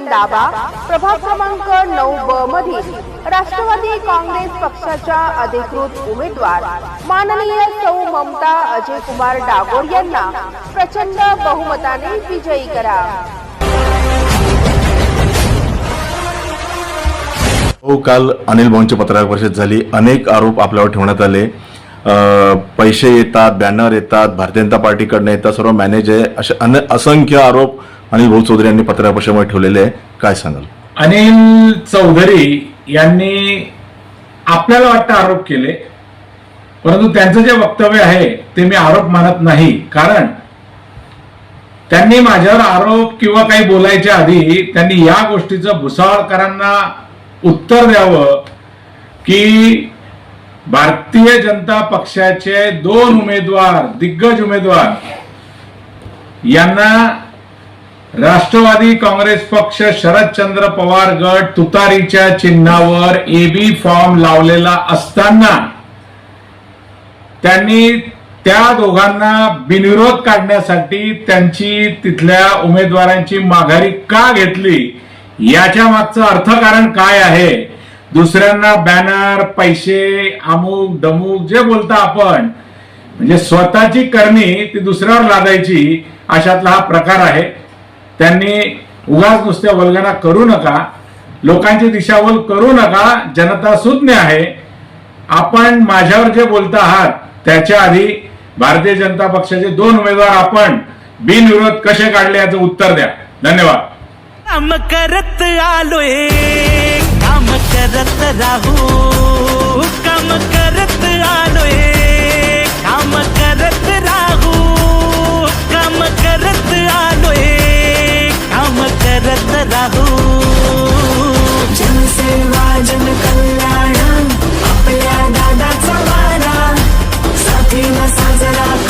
Button दाबा. प्रभाग क्रमांक नऊ ब मधील राष्ट्रवादी काँग्रेस पक्षाच्या अधिकृत उमेदवार माननीय सौ ममता अजय कुमार डागोर यांना प्रचंड बहुमताने विजयी करा. हो काल अनिल भाऊंची पत्रकार परिषद झाली. अनेक आरोप आपल्यावर ठेवण्यात आले. पैसे येतात बॅनर येतात भारतीय जनता पार्टीकडनं येतात सर्व मॅनेज आहे. असे अन असंख्य आरोप अनिल भाऊ चौधरी यांनी पत्रकार ठेवलेले आहे. काय सांगाल? अनिल चौधरी यांनी आपल्याला वाटतं आरोप केले परंतु त्यांचं जे वक्तव्य आहे ते मी आरोप मानत नाही. कारण त्यांनी माझ्यावर आरोप किंवा काही बोलायच्या आधी त्यांनी या गोष्टीचं भुसावळकरांना उत्तर द्यावं की भारतीय जनता पक्षाचे दोन उमेदवार दिग्गज उमेदवार यांना राष्ट्रवादी काँग्रेस पक्ष शरदचंद्र पवार गट तुतारीच्या चिन्हावर एबी फॉर्म लावलेला असताना त्यांनी त्या दोघांना बिनविरोध काढण्यासाठी त्यांची तिथल्या उमेदवारांची माघारी का घेतली? याच्या मागचं अर्थकारण काय आहे? दुसऱ्यांना बॅनर पैसे अमुक डमुक जे बोलता आपण म्हणजे स्वतःची करणी ती दुसऱ्यावर लादायची अशातला हा प्रकार आहे. त्यांनी उगाच नुसत्या वल्गना करू नका लोकांची दिशावल करू नका जनता सुज्ञ आहे. आपण माझ्यावर जे बोलता आहात त्याच्या आधी भारतीय जनता पक्षाचे दोन उमेदवार आपण बिनविरोध कसे काढले याचं उत्तर द्या. धन्यवाद. काम करत आलोय काम करत राहू. feel the sunset up